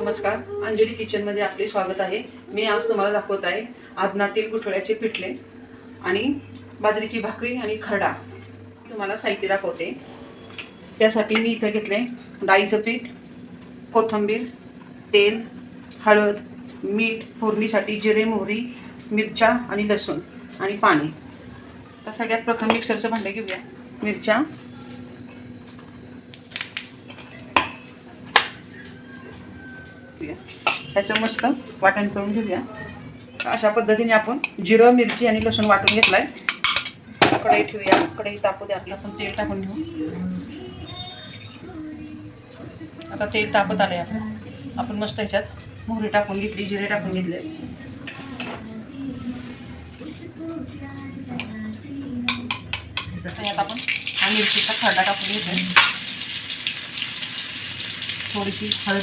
नमस्कार अंजली किचनमध्ये आपले स्वागत आहे. मी आज तुम्हाला दाखवत आहे आदनातील गुठळ्याचे पिठले आणि बाजरीची भाकरी आणि खरडा. तुम्हाला साहित्य दाखवते. त्यासाठी मी इथं घेतले डाळीचं पीठ कोथिंबीर तेल हळद मीठ फोडणीसाठी जिरे मोहरी मिरच्या आणि लसूण आणि पाणी. तर सगळ्यात प्रथम मिक्सरचं भांडं घेऊया. मिरच्या घेऊया. त्याचं मस्त वाटण करून घेऊया. अशा पद्धतीने आपण जिरं मिरची आणि लसूण वाटून घेतलाय. कढई ठेवूया. कढई तापू द्या. आपलं आपण तेल टाकून घेऊ. आता तेल तापत आलं आहे आपण मस्त ह्याच्यात मोहरी टाकून घेतली जिरे टाकून घेतले. त्यात आपण हा मिरचीचा खरडा टाकून घेतला थोडीशी हळद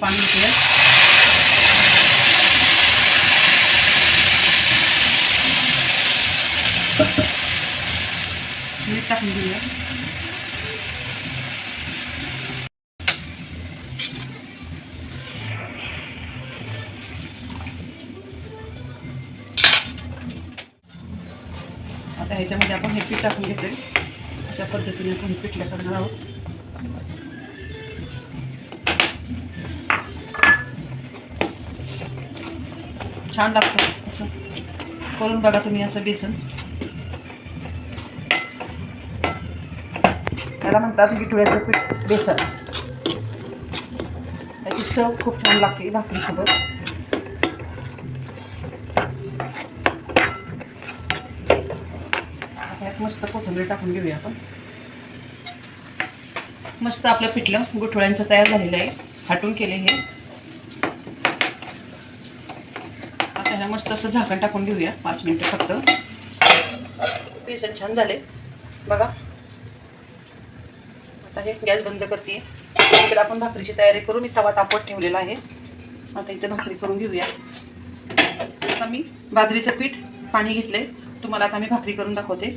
पाणी घेऊया मीठ टाकून घेऊया आता ह्याच्यामध्ये आपण हे पीठ टाकून घेतले अशा पद्धतीने आपण हे पिठल्या करणार आहोत. छान लागतं. असं करून बघा तुम्ही असं बेसन. त्याला म्हणतात गिठुळ्याचं पीठ बेसन. त्याची चव खूप छान लागते भाकरीसोबत. आता मस्त कोथिंबीर टाकून घेऊया आपण. मस्त आपलं पिठलं गुठळ्यांचं तयार झालेलं आहे. हाटून केले हे आता ह्या मस्त असं झाकण टाकून घेऊया पाच मिनिटं फक्त. बेसन छान झाले बघा. आता हे गॅस बंद करते इकडे आपण भाकरीची तयारी करून मी तवा तापवत ठेवलेला आहे. आता इथे भाकरी करून घेऊया. आता मी बाजरीचं पीठ पाणी घेतलंय. तुम्हाला आता मी भाकरी करून दाखवते.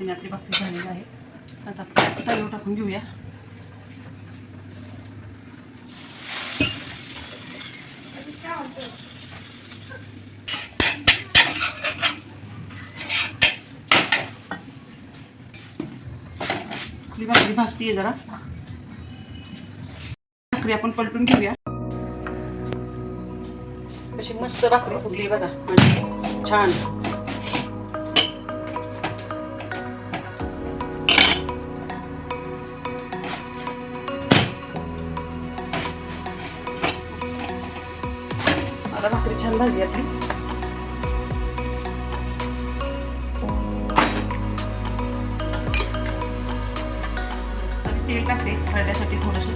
पद्धतीने आपली भाकरी झालेली आहे. आता आपण टाकून घेऊया. आपली भाकरी भाजतीये जरा. भाकरी आपण पलटून घेऊया. अशी मस्त भाकरी फुगली बघा. म्हणजे छान. आता भाकरी छान भाजली आपली आणि तेल टाकते खरड्यासाठी थोडस.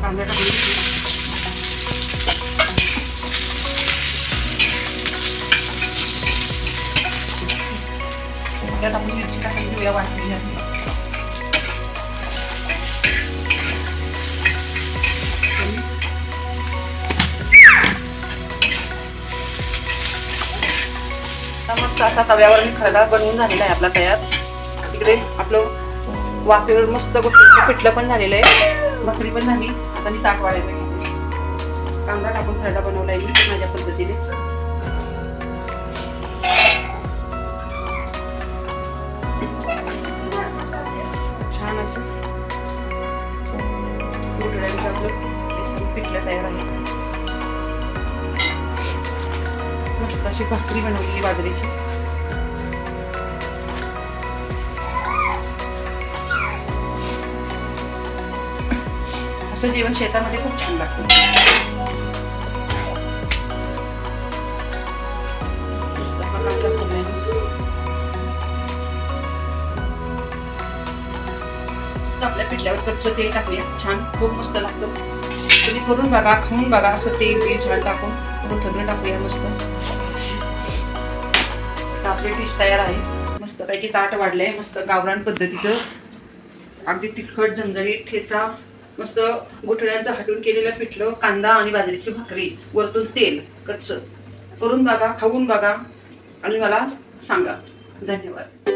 कांदा टाकून त्यात आपण मिरची वाटली असा तव्यावर मी खरडा बनवून झालेला आहे आपला तयार. इकडे आपलं वाफेवर मस्त गोष्टी पिठलं पण झालेलं आहे. भाकरी पण झाली. आता मी ताट वाढायला कांदा टाकून खरडा बनवलाय मी माझ्या पद्धतीने. मस्त अशी भाकरी बनवलेली बाजरीची. असं जेवण शेतामध्ये खूप छान लागतं. आपल्या पिठल्यावर कच्चं तेल टाकूया. छान खूप मस्त लागतं. तुम्ही करून बघा खाऊन बघा असं तेल तेल छान टाकून. कोथंबीर टाकूया मस्त. आपली डिश तयार आहे. मस्त पैकी ताट वाढलंय मस्त गावरान पद्धतीचं. अगदी तिखट झणझणीत ठेचा मस्त गुठळ्यांचं हटून केलेलं पिठलं कांदा आणि बाजरीची भाकरी वरतून तेल कच्चं. करून बघा खाऊन बघा आणि मला सांगा. धन्यवाद.